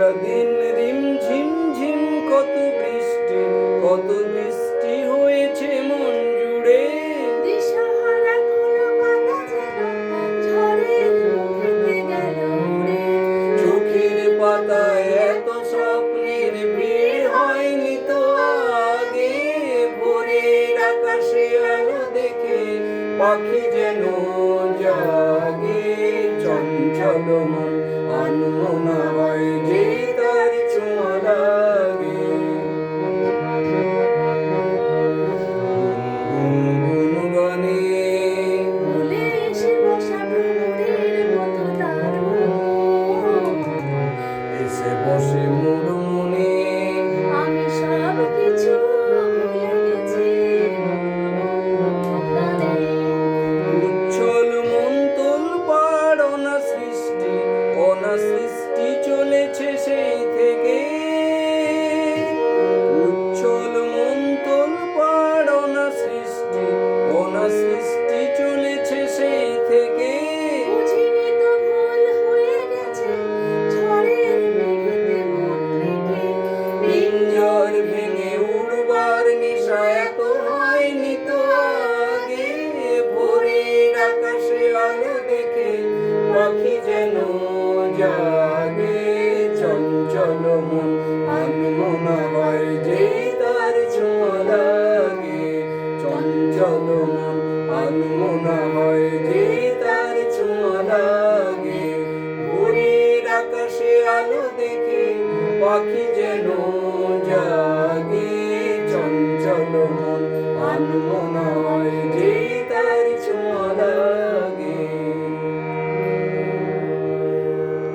সারাদিন রিম ঝিম ঝিম কত বৃষ্টি কত বৃষ্টি হয়েছে মন জুড়ে। চোখের পাতায় এত স্বপ্নের ভিড় হয়নি তো আগে ভোরের আকাশে আলো দেখে পাখি যেন সৃষ্টি চলেছে সেই থেকে। পিঞ্জর ভেঙে উড়বার নিশা এত হয়নি তো আগে। ভোরের আকাশে আলো দেখে পাখি যেন জাগে। আনমনা হয় যে তার ছোঁয়া লাগে ভোরের আলো দেখে পাখি যেন জাগে চঞ্চল মন